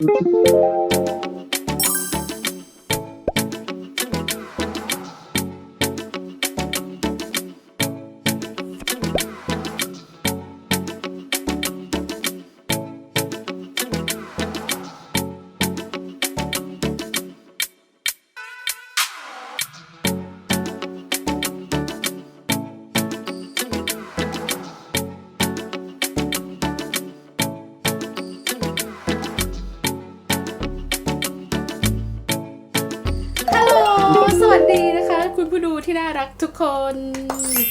ฮัล ผู้ดูที่น่ารักทุกคน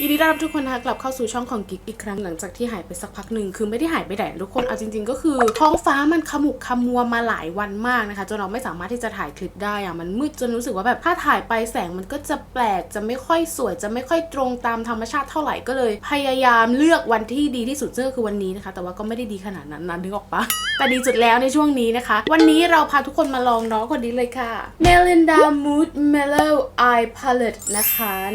ยินดีต้อนรับทุกคนนะคะกลับเข้าสู่ช่องของกิ๊กอีกครั้งหลังจากที่หายไปสักพักหนึ่งคือไม่ได้หายไปไหนทุกคนเอาจริง ๆ ก็คือท้องฟ้ามันขมุกขมัวมาหลายวันมากนะคะจนเราไม่สามารถที่จะถ่ายคลิปได้อะมันมืดจนรู้สึกว่าแบบถ้าถ่ายไปแสงมันก็จะแปลกจะไม่ค่อยสวยจะไม่ค่อยตรงตามธรรมชาติเท่าไหร่ก็เลย พยายามเลือกวันที่ดีที่สุดซึ่งก็คือวันนี้นะคะ แต่ว่าก็ไม่ได้ดีขนาดนั้นนะนึกออกปะแต่ดีสุดแล้วในช่วงนี้นะคะ วันนี้เราพาทุกคนมาลองน้องคนนี้เลยค่ะ Melinda Mood Mellow Eye Palette นะคะ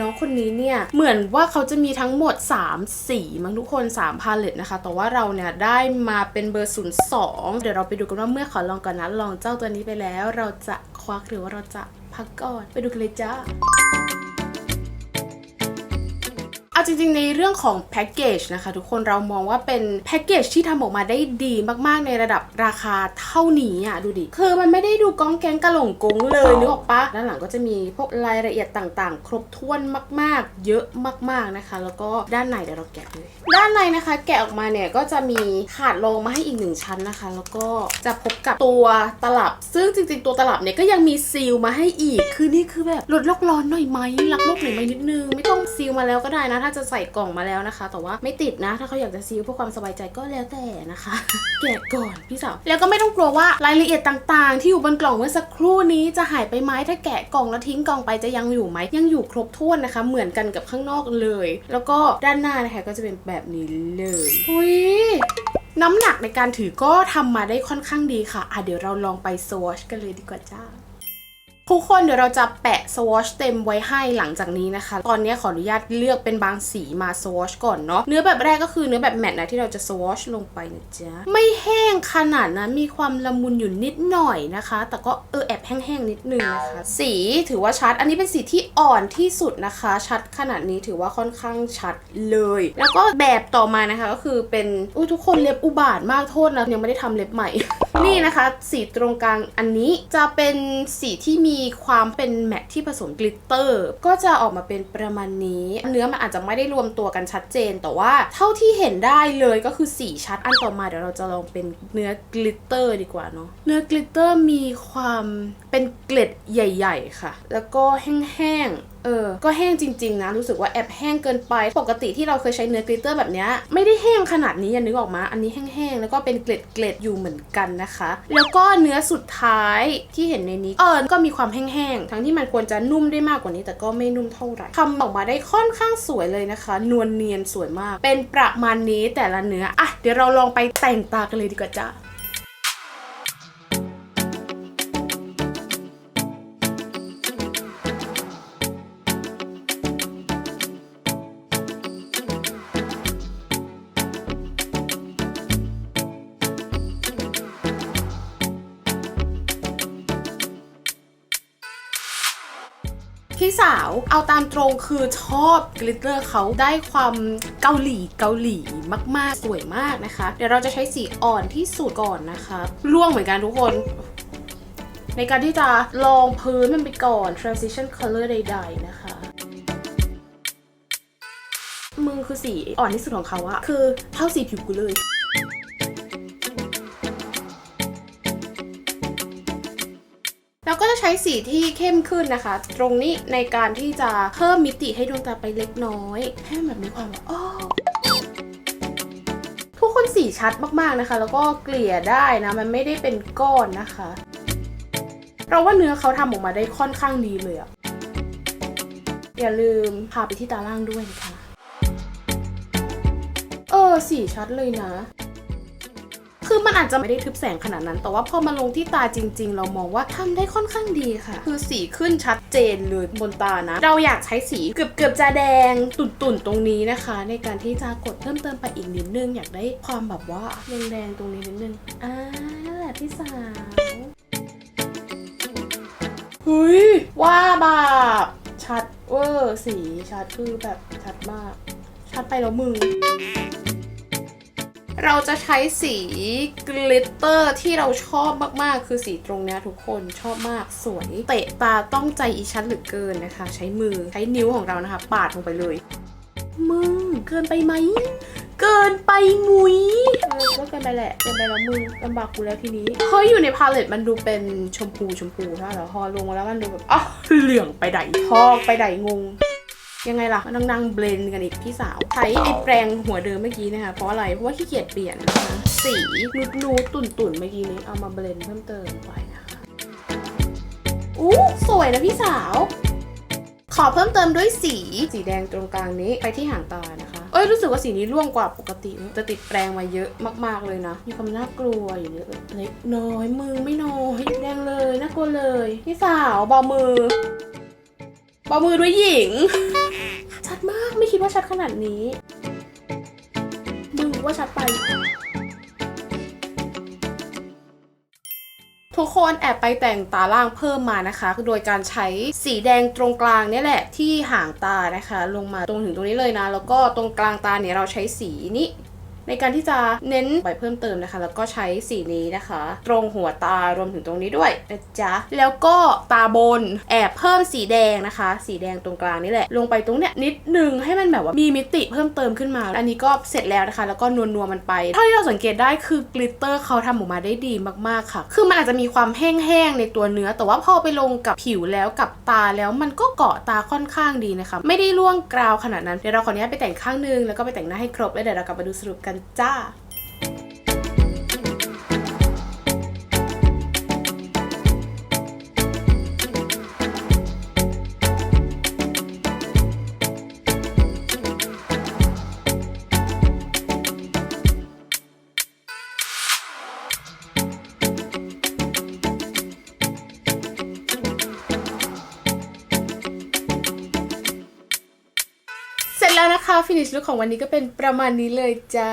น้องคนนี้เนี่ย เหมือนว่าเขาจะมีทั้งหมด 3 สีมั้งทุกคน 3 พาเลตนะคะ แต่ว่าเราเนี่ยได้มาเป็นเบอร์02 เดี๋ยวเราไปดูกันว่าเมื่อขอลองก่อนนะ ลองเจ้าตัวนี้ไปแล้ว เราจะควักหรือว่าเราจะพักก่อน ไปดูกันเลยจ้า เอาจริงๆ ในเรื่องของแพ็กเกจนะคะทุกคนเรามองว่าเป็นแพ็กเกจที่ทำออกมาได้ดีมากๆในระดับราคาเท่านี้อะดูดิ คือมันไม่ได้ดูก้องแก๊งกระหล่งกงเลยนึกออกปะด้านหลังก็จะมีพวกรายละเอียดต่างๆ ครบถ้วนมากๆ เยอะมากๆนะคะ แล้วก็ด้านในเดี๋ยวเราแกะเลยด้านในนะคะ แกะออกมาเนี่ยก็จะมีขาดรองมาให้อีกหนึ่งชั้นนะคะ แล้วก็จะพบกับตัวตลับ ซึ่งจริงๆ ตัวตลับเนี่ยก็ยังมีซีลมาให้อีกคือนี่คือแบบลดโลกร้อนหน่อยไหมรักโลกหน่อยไหมนิดนึงไม่ต้องซีลมาแล้วก็ได้นะถ้าจะใส่กล่องมาแล้วนะคะ แต่ว่าไม่ติดนะ ถ้าเขาอยากจะซีลเพื่อความสบายใจก็แล้วแต่นะคะ แกะก่อนพี่สาว แล้วก็ไม่ต้องกลัวว่ารายละเอียดต่างๆ ที่อยู่บนกล่องเมื่อสักครู่นี้จะหายไปไหมถ้าแกะกล่องแล้วทิ้งกล่องไปจะยังอยู่ไหมยังอยู่ครบถ้วนนะคะ เหมือนกันกับข้างนอกเลย แล้วก็ด้านหน้านะคะก็จะเป็นแบบนี้เลยอุ้ยน้ำหนักในการถือก็ทำมาได้ค่อนข้างดีค่ะ อะเดี๋ยวเราลองไปสวอชกันเลยดีกว่าจ้า ทุกคนเดี๋ยวเราจะแปะสวอชเต็มไว้ให้หลังจากนี้นะคะ ตอนนี้ขออนุญาตเลือกเป็นบางสีมาสวอชก่อนเนาะ เนื้อแบบแรกก็คือเนื้อแบบแมตต์นะที่เราจะสวอชลงไปนะจ๊ะ ไม่แห้งขนาดนั้นมีความละมุนอยู่นิดหน่อยนะคะ แต่ก็เออแอบแห้งๆนิดนึงนะคะ สีถือว่าชัด อันนี้เป็นสีที่อ่อนที่สุดนะคะ ชัดขนาดนี้ถือว่าค่อนข้างชัดเลย แล้วก็แบบต่อมานะคะก็คือเป็นอุ้ยทุกคนเล็บอุบาทมากโทษนะยังไม่ได้ทำเล็บใหม่ นี่นะคะ สีตรงกลางอันนี้จะเป็นสีที่มีีความเป็นแมทที่ผสมกลิตเตอร์ ก็จะออกมาเป็นประมาณนี้ เนื้อมันอาจจะไม่ได้รวมตัวกันชัดเจน แต่ว่าเท่าที่เห็นได้เลยก็คือสีชัดอันต่อมาเดี๋ยวเราจะลองเป็นเนื้อกลิตเตอร์ดีกว่าเนาะเนื้อกลิตเตอร์มีความเป็นเกล็ดใหญ่ ๆ ค่ะ แล้วก็แห้งๆ ออ ก็แห้งจริง ๆ นะ รู้สึกว่าแอบแห้งเกินไป ปกติที่เราเคยใช้เนื้อกลิตเตอร์แบบนี้ไม่ได้แห้งขนาดนี้อยันนึกออกมา อันนี้แห้งๆ แล้วก็เป็นเกล็ดเกล็ดๆอยู่เหมือนกันนะคะ แล้วก็เนื้อสุดท้ายที่เห็นในนี้ เออ ก็มีความแห้งๆ ทั้งที่มันควรจะนุ่มได้มากกว่านี้ แต่ก็ไม่นุ่มเท่าไหร่ทำออกมาได้ค่อนข้างสวยเลยนะคะ นวลเนียนสวยมาก เป็นประมาณนี้แต่ละเนื้อ อะ เดี๋ยวเราลองไปแต่งตากันเลยดีกว่าจ้า พี่สาวเอาตามตรงคือชอบกลิตเตอร์เขาได้ความเกาหลีเกาหลีมากๆ สวยมากนะคะ เดี๋ยวเราจะใช้สีอ่อนที่สุดก่อนนะคะร่วงเหมือนกันทุกคน ในการที่จะลองพื้นมันไปก่อน transition color ใด ๆ นะคะมึงคือสีอ่อนที่สุดของเขาอะคือเท่าสีผิวกูเลย ก็จะใช้สีที่เข้มขึ้นนะคะ ตรงนี้ในการที่จะเพิ่มมิติให้ดวงตาไปเล็กน้อย ให้มันแบบมีความแบบอ้อทุกคนสีชัดมากๆนะคะ แล้วก็เกลี่ยได้นะ มันไม่ได้เป็นก้อนนะคะ เราว่าเนื้อเขาทำออกมาได้ค่อนข้างดีเลยอะอย่าลืมพาไปที่ตาล่างด้วยนะคะ เออสีชัดเลยนะ คือมันอาจจะไม่ได้ทึบแสงขนาดนั้น แต่ว่าพอมาลงที่ตาจริง ๆ เรามองว่าทำได้ค่อนข้างดีค่ะ คือสีขึ้นชัดเจนเลยบนตานะ เราอยากใช้สีเกือบเกือบๆจะแดงตุ่นๆตรงนี้นะคะ ในการที่จะกดเพิ่มเติมไปอีกนิดนึง อยากได้ความแบบว่าแดงๆตรงนี้นิดนึงอ่าแหละพี่สาวเฮ้ยว่าแบบชัดเวอร์สีชัดคือแบบชัดมาก ชัดไปแล้วมึง เราจะใช้สีกลิตเตอร์ที่เราชอบมากๆ คือสีตรงเนี้ยทุกคนชอบมากสวย เตะตาต้องใจอีชั้นเหลือเกินนะคะ ใช้มือใช้นิ้วของเรานะคะ ปาดลงไปเลย มึงเกินไปไหม เกินไปมุยเออก็เกินไปแหละเกินไปแล้วมึงลำบากกูแล้วทีนี้เฮ้ยอยู่ในพาเลตมันดูเป็นชมพูชมพูใช่ไหมพอลงมาแล้วมันดูแบบอ๋อเหลืองไปไหนทองไปไหนงง ยังไงล่ะ มันนั่งเบลนกันอีกพี่สาว ใช้ไอ้แปรงหัวเดิมเมื่อกี้นะคะ เพราะอะไร เพราะว่าขี้เกียจเปลี่ยนนะคะ สีนูดนูดตุ่นตุ่นๆเมื่อกี้นี้ เอามาเบลนเพิ่มเติมไปนะคะอู้สวยนะพี่สาว ขอเพิ่มเติมด้วยสี สีแดงตรงกลางนี้ ไปที่หางตานะคะ เอ้ยรู้สึกว่าสีนี้ร่วงกว่าปกติ จะติดแปรงมาเยอะมากๆเลยนะ มีความน่ากลัวอยู่เยอะเลยเล็กน้อยมือไม่น้อยแดงเลยน่ากลัวเลย พี่สาวเบามือเบามือด้วยหญิง ดมาก ไม่คิดว่าชัดขนาดนี้ มึงว่าชัดไป ทุกคนแอบไปแต่งตาล่างเพิ่มมานะคะ โดยการใช้สีแดงตรงกลางนี่แหละที่หางตานะคะ ลงมาตรงถึงตรงนี้เลยนะ แล้วก็ตรงกลางตาเนี่ยเราใช้สีนี้ ในการที่จะเน้นไปเพิ่มเติมนะคะ แล้วก็ใช้สีนี้นะคะ ตรงหัวตารวมถึงตรงนี้ด้วยนะจ๊ะแล้วก็ตาบนแอบเพิ่มสีแดงนะคะ สีแดงตรงกลางนี่แหละ ลงไปตรงเนี้ยนิดนึงให้มันแบบว่ามีมิติเพิ่มเติมขึ้นมา อันนี้ก็เสร็จแล้วนะคะ แล้วก็นวลนวมันไปเท่าที่เราสังเกตได้คือกลิตเตอร์เขาทำออกมาได้ดีมากๆค่ะ คือมันอาจจะมีความแห้งๆในตัวเนื้อ แต่ว่าพอไปลงกับผิวแล้วกับตาแล้วมันก็เกาะตาค่อนข้างดีนะคะ ไม่ได้ร่วงกราวขนาดนั้น เดี๋ยวเราขออนุญาตไปแต่งข้างนึงแล้วก็ไปแต่งหน้าให้ครบแล้วเดี๋ยวเรากลับมาดูสรุปกันจ้า แล้วนะคะฟินิชลุคของวันนี้ก็เป็นประมาณนี้เลยจ้า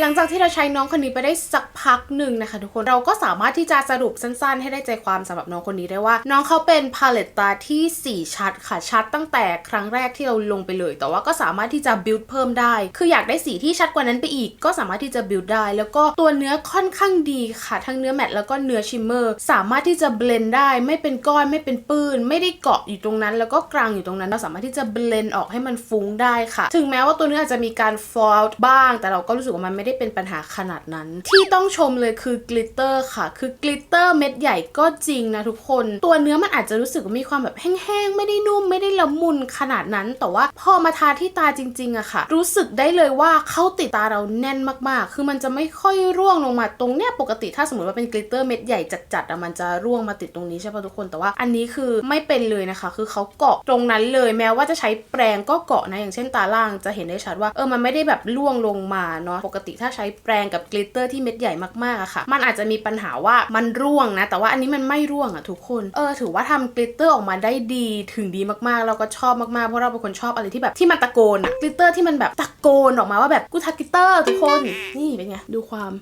หลังจากที่เราใช้น้องคนนี้ไปได้สักพักหนึ่งนะคะทุกคนเราก็สามารถที่จะสรุปสั้นๆ ให้ได้ใจความสำหรับน้องคนนี้ได้ว่า น้องเขาเป็นพาเลตตาที่4ชัดค่ะชัดตั้งแต่ครั้งแรกที่เราลงไปเลย แต่ว่าก็สามารถที่จะบิวต์เพิ่มได้ คืออยากได้สีที่ชัดกว่านั้นไปอีก ก็สามารถที่จะบิวต์ได้ แล้วก็ตัวเนื้อค่อนข้างดีค่ะ ทั้งเนื้อแมตแล้วก็เนื้อชิมเมอร์สามารถที่จะเบลนได้ ไม่เป็นก้อนไม่เป็นปื้น ไม่ได้เกาะอยู่ตรงนั้น แล้วก็กลางอยู่ตรงนั้น เราสามารถที่จะเบลนออกให้มันฟุ้งได้ค่ะ ถึงแม้ว่าตัวเนื้ออาจจะมีการ fall บ้าง แต่เราก็รู้สึกว่ามันไม่ได้เป็นปัญหาขนาดนั้น ที่ต้องชมเลยคือกลิตเตอร์ค่ะ คือกลิตเตอร์เม็ดใหญ่ก็จริงนะทุกคน ตัวเนื้อมันอาจจะรู้สึกว่ามีความแบบแห้งๆ ไม่ได้นุ่มไม่ได้ละมุนขนาดนั้น แต่ว่าพอมาทาที่ตาจริงๆอะค่ะ รู้สึกได้เลยว่าเข้าติดตาเราแน่นมากๆ คือมันจะไม่ค่อยร่วงลงมาตรงเนี้ยปกติถ้าสมมติว่าเป็นกลิตเตอร์เม็ดใหญ่จัดๆอะมันจะร่วงมาติดตรงนี้ใช่ปะทุกคนแต่ว่าอันนี้คือไม่เป็นเลยนะคะ คือเขาเกาะตรงนั้นเลย แม้ว่าจะใช้แปรงก็เกาะนะอย่างเช่นตาล่างจะเห็นได้ชัดว่าเออมันไม่ได้แบบร่วงลงมาเนาะปกติถ้าใช้แปรงกับกลิตเตอร์ที่เม็ดใหญ่มากๆอะค่ะ มันอาจจะมีปัญหาว่ามันร่วงนะ แต่ว่าอันนี้มันไม่ร่วงอะทุกคนเออถือว่าทำกลิตเตอร์ออกมาได้ดีถึงดีมากๆเราก็ชอบมากๆเพราะเราเป็นคนชอบอะไรที่แบบที่มันตะโกนอะกลิตเตอร์ที่มันแบบตะโกนออกมาว่าแบบกูทากลิตเตอร์ทุกคนนี่เป็นไงดูความ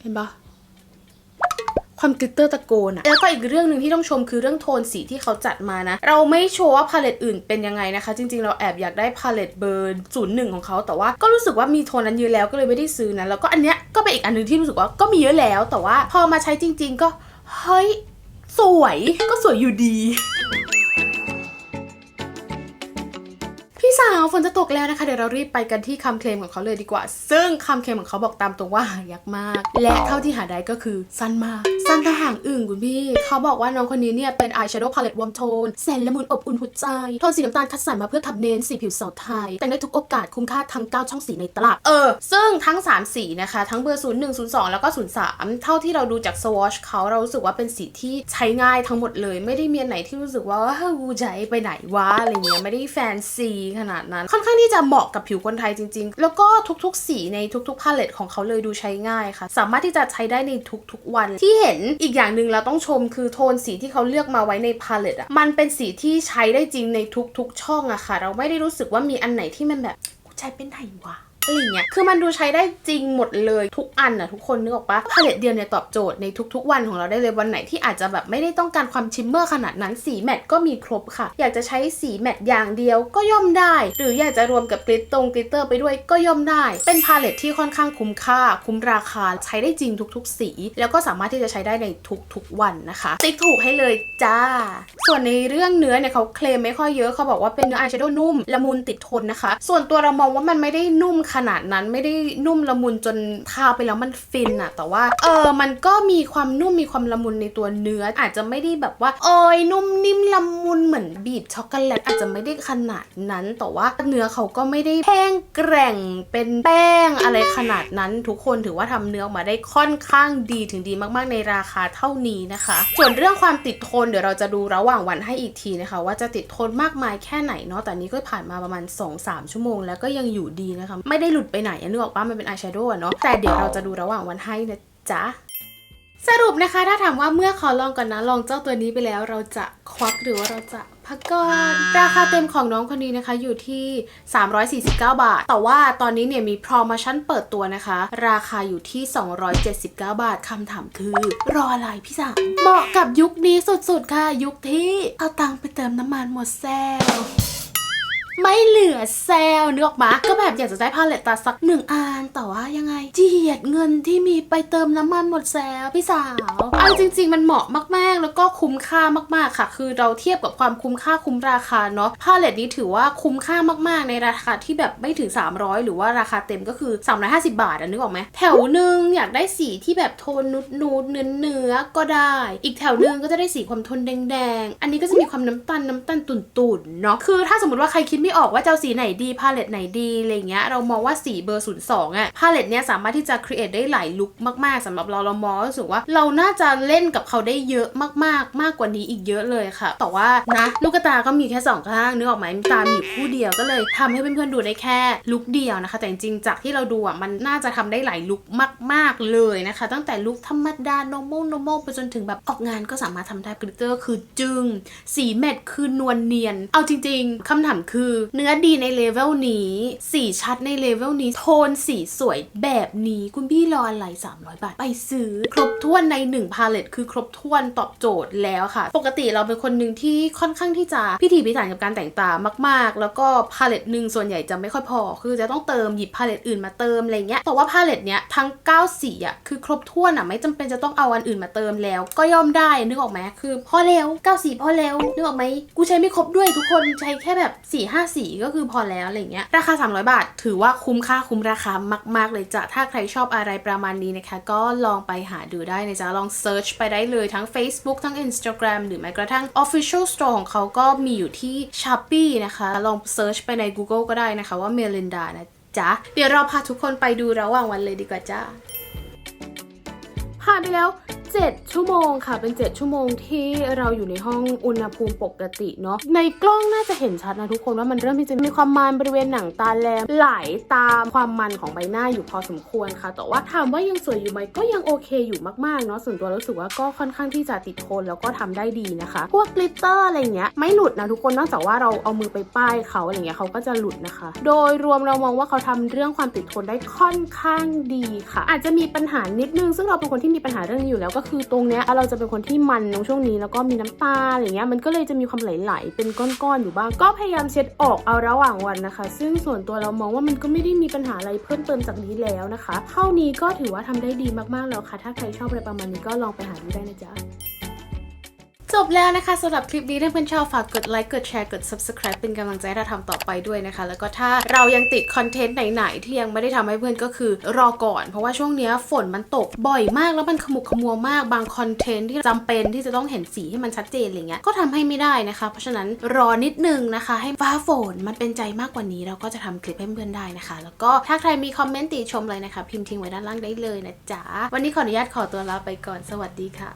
เห็นปะ ความกลิตเตอร์ตะโกนอะแล้วก็อีกเรื่องหนึ่งที่ต้องชมคือเรื่องโทนสีที่เขาจัดมานะ เราไม่โชว์ว่าพาเลตอื่นเป็นยังไงนะคะ จริงๆ เราแอบอยากได้พาเลตเบอร์ศูนย์หนึ่งของเขาแต่ว่าก็รู้สึกว่ามีโทนนั้นเยอะแล้วก็เลยไม่ได้ซื้อนะแล้วก็อันเนี้ยก็เป็นอีกอันหนึงที่รู้สึกว่าก็มีเยอะแล้ว แต่ว่าพอมาใช้จริง ๆ ก็เฮ้ยสวยก็สวยอยู่ดี สาวฝนจะตกแล้วนะคะ เดี๋ยวเรารีบไปกันที่คำเคลมของเขาเลยดีกว่า ซึ่งคำเคลมของเขาบอกตามตรงว่าหายากมาก และเท่าที่หาได้ก็คือสั้นมากสั้นเท่าหางอึ่งคุณพี่ เขาบอกว่าน้องคนนี้เนี่ยเป็น eyeshadow palette warm tone แสนละมุนอบอุ่นหัวใจโทนสีน้ำตาลคัดสรรมาเพื่อทำเน้นสีผิวสาวไทย แต่งได้ทุกโอกาสคุ้มค่าทั้ง9ช่องสีในตลาดเออ ซึ่งทั้ง 3 สีนะคะ ทั้งเบอร์ 01 02 แล้วก็ 03 เท่าที่เราดูจาก swatch เขาเรารู้สึกว่าเป็นสีที่ใช้ง่ายทั้งหมดเลย ไม่ได้มีอันไหนที่รู้สึกว่าเฮ้ยกูให้ไปไหนวะอะไรเงี้ยไม่ได้แฟนซีขนาดนั้น ค่อนข้างที่จะเหมาะกับผิวคนไทยจริง ๆ แล้วก็ทุกๆ สีในทุกๆพาเลตของเขาเลยดูใช้ง่ายค่ะ สามารถที่จะใช้ได้ในทุกๆวัน ที่เห็นอีกอย่างหนึ่งเราต้องชมคือโทนสีที่เขาเลือกมาไว้ในพาเลตอะมันเป็นสีที่ใช้ได้จริงในทุกๆ ช่องอะค่ะ เราไม่ได้รู้สึกว่ามีอันไหนที่มันแบบกูใช้เป็นไหนวะ อะไรอเงี้ย คือมันดูใช้ได้จริงหมดเลยทุกอันนะทุกคนนึกออกปะพาเลตเดียวเนี่ยตอบโจทย์ในทุกๆ วันของเราได้เลยวันไหนที่อาจจะแบบไม่ได้ต้องการความชิมเมอร์ขนาดนั้นสีแมทก็มีครบค่ะ อยากจะใช้สีแมทอย่างเดียวก็ย่อมได้ หรืออยากจะรวมกับกลิตตรงกลิตเตอร์ไปด้วยก็ย่อมได้ เป็นพาเลตที่ค่อนข้างคุ้มค่า คุ้มราคาใช้ได้จริงทุกๆ สี แล้วก็สามารถที่จะใช้ได้ในทุกๆวันนะคะติ๊กถูกให้เลยจ้า ส่วนในเรื่องเนื้อเนี่ยเขาเคลมไม่ค่อยเยอะเขาบอกว่าเป็นเนื้ออายแชโดว์นุ่มละมุนติดทนนะคะ ส่วนตัวเรามองว่ามันไม่ได้นุ่มขนาดนั้นไม่ได้นุ่มละมุนจนทาไปแล้วมันฟินอะแต่ว่าเออมันก็มีความนุ่มมีความละมุนในตัวเนื้อ อาจจะไม่ได้แบบว่าโอ้ยนุ่มนิ่มละมุนเหมือนบีบช็อกโกแลตอาจจะไม่ได้ขนาดนั้น แต่ว่าเนื้อเขาก็ไม่ได้แห้งแกร่งเป็นแป้งอะไรขนาดนั้นทุกคนถือว่าทำเนื้อออกมาได้ค่อนข้างดีถึงดีมากๆในราคาเท่านี้นะคะ ส่วนเรื่องความติดทนเดี๋ยวเราจะดูระหว่างวันให้อีกทีนะคะ ว่าจะติดทนมากมายแค่ไหนเนาะแต่นี้ก็ผ่านมาประมาณ 2-3 ชั่วโมง แล้วก็ยังอยู่ดีนะคะไม่ได้หลุดไปไหนอะนึกออกปะมันเป็นอายแชโดว์อะเนาะแต่เดี๋ยวเราจะดูระหว่างวันให้นะจ๊ะสรุปนะคะถ้าถามว่าเมื่อขอลองก่อนนะลองเจ้าตัวนี้ไปแล้ว เราจะควักหรือว่าเราจะพักก่อนราคาเต็มของน้องคนนี้นะคะอยู่ที่ 349 บาท แต่ว่าตอนนี้เนี่ยมีโปรโมชั่นเปิดตัวนะคะ ราคาอยู่ที่ 279 บาทคำถามคือ รออะไรพี่สาวเหมาะกับยุคนี้สุดๆค่ะ ยุคที่เอาตังค์ไปเติมน้ำมันหมดแซว ไม่เหลือแซลนึกออกมาก็แบบอยากจะได้พาเลตตาสักหนึ่งอันแต่ว่ายังไงเจียดเงินที่มีไปเติมน้ำมันหมดแซลพี่สาวเอาจริง ๆ มันเหมาะมากๆ แล้วก็คุ้มค่ามากๆค่ะ คือเราเทียบกับความคุ้มค่าคุ้มราคาเนาะพาเลตนี้ถือว่าคุ้มค่ามากๆ ในราคาที่แบบไม่ถึง 300 หรือว่าราคาเต็มก็คือ 350 บาทอะนึกออกไหมแถวหนึ่งอยากได้สีที่แบบโทนนุดนูดๆเนื้อเนื้อๆก็ได้ อีกแถวหนึ่งก็จะได้สีความโทนแดงๆ อันนี้ก็จะมีความน้ำตาลน้ำตาลตุ่นๆเนาะคือถ้าสมมติว่าใครคิดไม่ออกว่าจะเอาสีไหนดีพาเลตไหนดีอะไรเงี้ยเรามองว่าสีเบอร์02องอะพาเลตเนี้ยสามารถที่จะครีเอทได้หลายลุคมากๆสำหรับเราเรามองรู้สึกว่าเราน่าจะเล่นกับเขาได้เยอะมากๆ มากกว่านี้อีกเยอะเลยค่ะ แต่ว่านะลูกตาก็มีแค่สองข้างนึกออกไหมตามีอยู่คู่เดียวก็เลยทำให้เพื่อนๆดูได้แค่ลุคเดียวนะคะ แต่จริงๆจากที่เราดูอะมันน่าจะทำได้หลายลุคมาก ๆเลยนะคะ ตั้งแต่ลุคธรรมดา normal normal ไปจนถึงแบบออกงานก็สามารถทำได้กลิตเตอร์คือจึง สีแมทคือนวลเนียน เอาจริง ๆคำถามคือเนื้อดีในเลเวลนี้ สีชัดในเลเวลนี้ โทนสีสวยแบบนี้คุณพี่รออะไร 300 บาท ไปซื้อ ครบถ้วนใน 1 พาเลตคือครบถ้วนตอบโจทย์แล้วค่ะ ปกติเราเป็นคนหนึ่งที่ค่อนข้างที่จะพิถีพิถันกับการแต่งตามาก ๆ แล้วก็พาเลตหนึ่งส่วนใหญ่จะไม่ค่อยพอ คือจะต้องเติมหยิบพาเลตอื่นมาเติมอะไรเงี้ยแต่ว่าพาเลตเนี้ยทั้ง 9 สีอะคือครบถ้วนอะไม่จำเป็นจะต้องเอาอันอื่นมาเติมแล้ว ก็ย่อมได้นึกออกไหมคือพอแล้ว9สีพอแล้วนึกออกไหมกูใช้ไม่ครบด้วยทุกคนใช้แค่แบบ4 5สีก็คือพอแล้วอะไรเงี้ย ราคา 300 บาท ถือว่าคุ้มค่าคุ้มราคามาก ๆ เลยจ้ะ ถ้าใครชอบอะไรประมาณนี้นะคะ ก็ลองไปหาดูได้นะจ๊ะ ลองเซิร์ชไปได้เลยทั้ง Facebook ทั้ง Instagram หรือแม้กระทั่ง Official Store ของเขาก็มีอยู่ที่ Shopee นะคะ ลองเซิร์ชไปใน Google ก็ได้นะคะว่า Melinda นะจ๊ะ เดี๋ยวเราพาทุกคนไปดูระหว่างวันเลยดีกว่าจ้าผ่านไปแล้ว 7 ชั่วโมงค่ะ เป็น 7 ชั่วโมงที่เราอยู่ในห้องอุณหภูมิปกติเนาะ ในกล้องน่าจะเห็นชัดนะทุกคนว่ามันเริ่มที่จะมีความมันบริเวณหนังตาแลมไหลตามความมันของใบหน้าอยู่พอสมควรค่ะ แต่ว่าถามว่ายังสวยอยู่ไหมก็ยังโอเคอยู่มากๆเนาะ ส่วนตัวรู้สึกว่าก็ค่อนข้างที่จะติดทนแล้วก็ทำได้ดีนะคะ พวกกลิตเตอร์อะไรเงี้ยไม่หลุดนะทุกคน นอกจากว่าเราเอามือไปป้ายเขาอะไรเงี้ยเขาก็จะหลุดนะคะ โดยรวมเรามองว่าเขาทำเรื่องความติดทนได้ค่อนข้างดีค่ะ อาจจะมีปัญหานิดนึงซึ่งเราเป็นคนที่มีปัญหาเรื่องนี้อยู่แล้วก็็คือตรงเนี้ยเราจะเป็นคนที่มันในช่วงนี้แล้วก็มีน้ำตาอะไรเงี้ยมันก็เลยจะมีความไหลๆเป็นก้อนๆอยู่บ้าง ก็พยายามเช็ดออกเอาระหว่างวันนะคะ ซึ่งส่วนตัวเรามองว่ามันก็ไม่ได้มีปัญหาอะไรเพิ่มเติมจากนี้แล้วนะคะ เท่านี้ก็ถือว่าทำได้ดีมากๆแล้วค่ะ ถ้าใครชอบอะไรประมาณนี้ก็ลองไปหาดูได้นะจ๊ะ จบแล้วนะคะสำหรับคลิปนี้ถ้าเพื่อนชอบฝากกดไลค์กดแชร์กด subscribe เป็นกำลังใจให้เราทำต่อไปด้วยนะคะ แล้วก็ถ้าเรายังติดคอนเทนต์ไหนๆที่ยังไม่ได้ทำให้เพื่อนก็คือรอก่อน เพราะว่าช่วงเนี้ยฝนมันตกบ่อยมากแล้วมันขมุกขมัวมากบางคอนเทนต์ที่จำเป็นที่จะต้องเห็นสีให้มันชัดเจนอะไรเงี้ยก็ทำให้ไม่ได้นะคะ เพราะฉะนั้นรอนิดนึงนะคะ ให้ฟ้าฝนมันเป็นใจมากกว่านี้เราก็จะทำคลิปให้เพื่อนได้นะคะ แล้วก็ถ้าใครมีคอมเมนต์ติชมเลยนะคะ พิมพ์ทิ้งไว้ด้านล่างได้เลยนะจ๊ะวันนี้ขออนุญาตขอตัวลาไปก่อนสวัสดีค่ะ